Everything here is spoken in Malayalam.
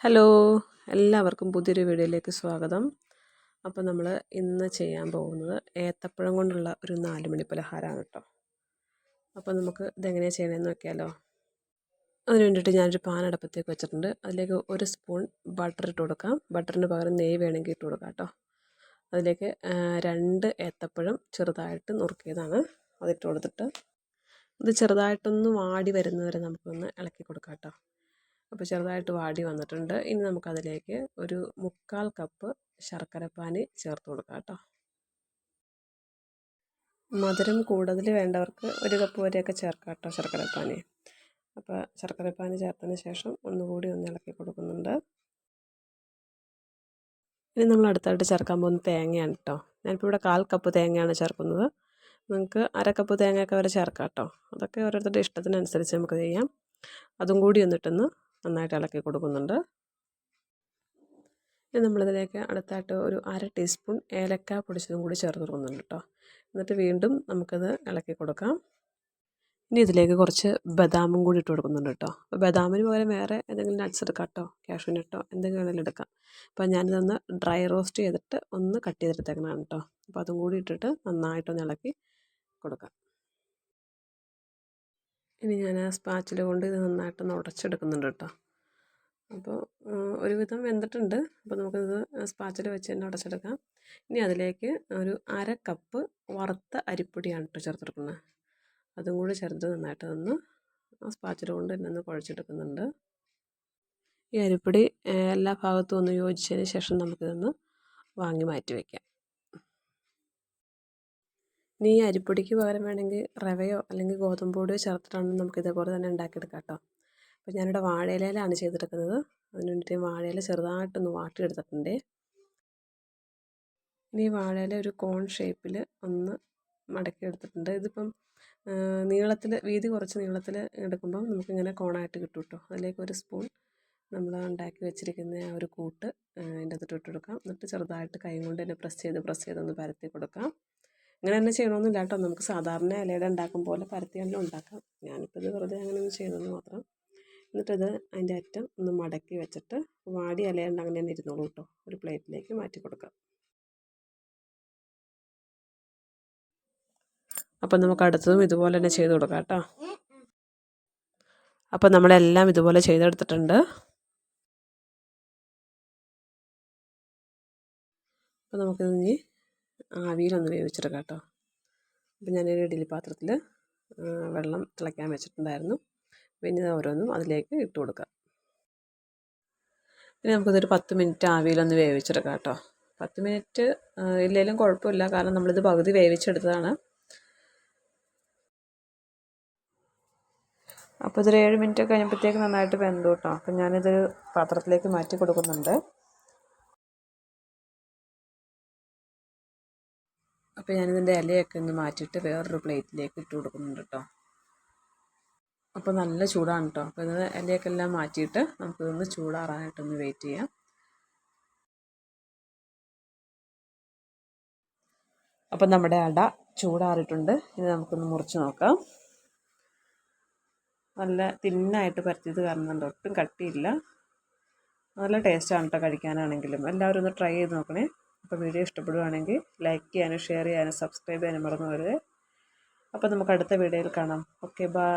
ഹലോ എല്ലാവർക്കും പുതിയൊരു വീഡിയോയിലേക്ക് സ്വാഗതം. അപ്പോൾ നമ്മൾ ഇന്ന് ചെയ്യാൻ പോകുന്നത് ഏത്തപ്പഴം കൊണ്ടുള്ള ഒരു നാല് മണി പലഹാരമാണ് കേട്ടോ അപ്പോൾ നമുക്ക് ഇതെങ്ങനെയാണ് ചെയ്യണമെന്ന് നോക്കിയാലോ. അതിന് വേണ്ടിയിട്ട് ഞാനൊരു പാൻ അടുപ്പത്തേക്ക് വെച്ചിട്ടുണ്ട്. അതിലേക്ക് ഒരു സ്പൂൺ ബട്ടർ ഇട്ട് കൊടുക്കാം. ബട്ടറിന് പകരം നെയ്യ് വേണമെങ്കിൽ ഇട്ട് കൊടുക്കാം കേട്ടോ അതിലേക്ക് രണ്ട് ഏത്തപ്പഴം ചെറുതായിട്ട് നുറുക്കിയതാണ്. അതിട്ട് കൊടുത്തിട്ട് ഇത് ചെറുതായിട്ടൊന്ന് വാടി വരുന്നവരെ നമുക്കൊന്ന് ഇളക്കി കൊടുക്കാം കേട്ടോ അപ്പോൾ ചെറുതായിട്ട് വാടി വന്നിട്ടുണ്ട്. ഇനി നമുക്കതിലേക്ക് ഒരു മുക്കാൽ കപ്പ് ശർക്കരപ്പാനി ചേർത്ത് കൊടുക്കാം കേട്ടോ. മധുരം കൂടുതൽ വേണ്ടവർക്ക് ഒരു കപ്പ് വരെയൊക്കെ ചേർക്കാം കേട്ടോ ശർക്കരപ്പാനി. അപ്പോൾ ശർക്കരപ്പാനി ചേർത്തതിന് ശേഷം ഒന്നുകൂടി ഒന്ന് ഇളക്കി കൊടുക്കുന്നുണ്ട്. ഇനി നമ്മൾ അടുത്തായിട്ട് ചേർക്കാൻ പോകുന്ന തേങ്ങയാണ് കേട്ടോ. ഞാനിപ്പോൾ ഇവിടെ കാൽ കപ്പ് തേങ്ങയാണ് ചേർക്കുന്നത്. നിങ്ങൾക്ക് അര കപ്പ് തേങ്ങയൊക്കെ വരെ ചേർക്കാം കേട്ടോ. അതൊക്കെ ഓരോരുത്തരുടെ ഇഷ്ടത്തിനനുസരിച്ച് നമുക്ക് ചെയ്യാം. അതും കൂടി ഒന്നിട്ടൊന്ന് നന്നായിട്ട് ഇളക്കി കൊടുക്കുന്നുണ്ട്. ഇനി നമ്മളിതിലേക്ക് അടുത്തായിട്ട് ഒരു അര ടീസ്പൂൺ ഏലക്ക പൊടിച്ചതും കൂടി ചേർത്ത് കൊടുക്കുന്നുണ്ട് കേട്ടോ. എന്നിട്ട് വീണ്ടും നമുക്കത് ഇളക്കി കൊടുക്കാം. ഇനി ഇതിലേക്ക് കുറച്ച് ബദാമും കൂടി ഇട്ട് കൊടുക്കുന്നുണ്ട് കേട്ടോ. അപ്പോൾ ബദാമിന് പകരം വേറെ എന്തെങ്കിലും നട്ട്സ് എടുക്കാം കേട്ടോ. കാഷ്യൂ നട്ടോ എന്തെങ്കിലും വേണമെങ്കിലും എടുക്കാം. അപ്പോൾ ഞാനിതൊന്ന് ഡ്രൈ റോസ്റ്റ് ചെയ്തിട്ട് ഒന്ന് കട്ട് ചെയ്തെടുത്തേക്കണം കേട്ടോ. അപ്പോൾ അതും കൂടി ഇട്ടിട്ട് നന്നായിട്ടൊന്ന് ഇളക്കി കൊടുക്കാം. ഇനി ഞാൻ ആ സ്പാച്ചിൽ കൊണ്ട് ഇത് നന്നായിട്ടൊന്ന് ഉടച്ചെടുക്കുന്നുണ്ട് കേട്ടോ. അപ്പോൾ ഒരുവിധം വെന്തിട്ടുണ്ട്. അപ്പോൾ നമുക്കിത് സ്പാച്ചിൽ വെച്ച് തന്നെ ഉടച്ചെടുക്കാം. ഇനി അതിലേക്ക് ഒരു അര കപ്പ് വറുത്ത അരിപ്പൊടിയാണ് കേട്ടോ ചേർത്തെടുക്കുന്നത് അതും കൂടി ചേർത്ത് നന്നായിട്ട് ഒന്ന് സ്പാച്ചിൽ കൊണ്ട് തന്നെ ഒന്ന് കുഴച്ചെടുക്കുന്നുണ്ട്. ഈ അരിപ്പൊടി എല്ലാ ഭാഗത്തും ഒന്ന് യോജിച്ചതിന് ശേഷം നമുക്കിതൊന്ന് വാങ്ങി മാറ്റി വയ്ക്കാം ഇനി ഈ അരിപ്പൊടിക്ക് പകരം വേണമെങ്കിൽ റവയോ അല്ലെങ്കിൽ ഗോതമ്പ് പൊടിയോ ചേർത്തിട്ടാണ് നമുക്ക് ഇതേപോലെ തന്നെ ഉണ്ടാക്കിയെടുക്കാം കേട്ടോ. അപ്പോൾ ഞാനിവിടെ വാഴയിലയിലാണ് ചെയ്തെടുക്കുന്നത്. അതിന് വേണ്ടിയിട്ട് വാഴയില ചെറുതായിട്ടൊന്ന് വാട്ടിയെടുത്തിട്ടുണ്ട്. ഇനി വാഴയില ഒരു കോൺ ഷേപ്പിൽ ഒന്ന് മടക്കി എടുത്തിട്ടുണ്ട്. ഇതിപ്പം നീളത്തിൽ വീതി കുറച്ച് നീളത്തിൽ എടുക്കുമ്പം നമുക്കിങ്ങനെ കോണായിട്ട് കിട്ടും കേട്ടോ. അതിലേക്ക് ഒരു സ്പൂൺ നമ്മൾ ഉണ്ടാക്കി വെച്ചിരിക്കുന്ന ആ ഒരു കൂട്ട് അതിന്റെ അകത്തിട്ട് ഇട്ട് കൊടുക്കാം. എന്നിട്ട് ചെറുതായിട്ട് കൈ കൊണ്ട് തന്നെ പ്രസ് ചെയ്ത് പ്രസ് ചെയ്തൊന്ന് പരത്തി കൊടുക്കാം. അങ്ങനെ തന്നെ ചെയ്യണമെന്നില്ല കേട്ടോ. നമുക്ക് സാധാരണ ഇലയുടെ ഉണ്ടാക്കും പോലെ പരത്തിയാലും ഉണ്ടാക്കാം. ഞാനിപ്പോൾ ഇത് വെറുതെ അങ്ങനെ ഒന്ന് ചെയ്തെന്ന് മാത്രം എന്നിട്ടത് അതിന്റെ അറ്റം ഒന്ന് മടക്കി വെച്ചിട്ട് വാടി ഇലയുണ്ട് അങ്ങനെ തന്നെ ഇരുന്നോളൂ കേട്ടോ. ഒരു പ്ലേറ്റിലേക്ക് മാറ്റി കൊടുക്കാം. അപ്പം നമുക്ക് അടുത്തതും ഇതുപോലെ തന്നെ ചെയ്ത് കൊടുക്കാം കേട്ടോ. അപ്പം നമ്മളെല്ലാം ഇതുപോലെ ചെയ്തെടുത്തിട്ടുണ്ട്. അപ്പം നമുക്കിത് ആവിയിലൊന്ന് വേവിച്ചെടുക്കാം കേട്ടോ അപ്പം ഞാനൊരു ഇഡ്ഡലി പാത്രത്തിൽ വെള്ളം തിളയ്ക്കാൻ വെച്ചിട്ടുണ്ടായിരുന്നു. പിന്നെ ഓരോന്നും അതിലേക്ക് ഇട്ട് കൊടുക്കാം. പിന്നെ നമുക്കിതൊരു പത്ത് മിനിറ്റ് ആവിയിലൊന്ന് വേവിച്ചെടുക്കാം കേട്ടോ പത്ത് മിനിറ്റ് ഇല്ലെങ്കിലും കുഴപ്പമില്ല. കാരണം നമ്മളിത് പകുതി വേവിച്ചെടുത്തതാണ്. അപ്പോൾ ഇതൊരു ഏഴ് മിനിറ്റ് കഴിഞ്ഞപ്പോഴത്തേക്ക് നന്നായിട്ട് വെന്തു കേട്ടോ അപ്പം ഞാനിതൊരു പാത്രത്തിലേക്ക് മാറ്റി കൊടുക്കുന്നുണ്ട്. അപ്പോൾ ഞാനിതിന്റെ ഇലയൊക്കെ ഒന്ന് മാറ്റിയിട്ട് വേറൊരു പ്ലേറ്റിലേക്ക് ഇട്ട് കൊടുക്കുന്നുണ്ട് കേട്ടോ അപ്പോൾ നല്ല ചൂടാണ് കേട്ടോ അപ്പോൾ ഇത് ഇലയൊക്കെ എല്ലാം മാറ്റിയിട്ട് നമുക്കിതൊന്ന് ചൂടാറാനായിട്ടൊന്ന് വെയിറ്റ് ചെയ്യാം. അപ്പം നമ്മുടെ അട ചൂടാറിയിട്ടുണ്ട്. ഇനി നമുക്കൊന്ന് മുറിച്ച് നോക്കാം. നല്ല തിന്നായിട്ട് പരത്തിയത് കാരണം ഒട്ടും കട്ടിയില്ല. നല്ല ടേസ്റ്റാണ് കേട്ടോ കഴിക്കാനാണെങ്കിലും. എല്ലാവരും ഒന്ന് ട്രൈ ചെയ്ത് നോക്കണേ. അപ്പോൾ വീഡിയോ ഇഷ്ടപ്പെടുകയാണെങ്കിൽ ലൈക്ക് ചെയ്യാനും ഷെയർ ചെയ്യാനും സബ്സ്ക്രൈബ് ചെയ്യാനും മറന്നു വരുത് അപ്പോൾ നമുക്ക് അടുത്ത വീഡിയോയിൽ കാണാം. Okay bye.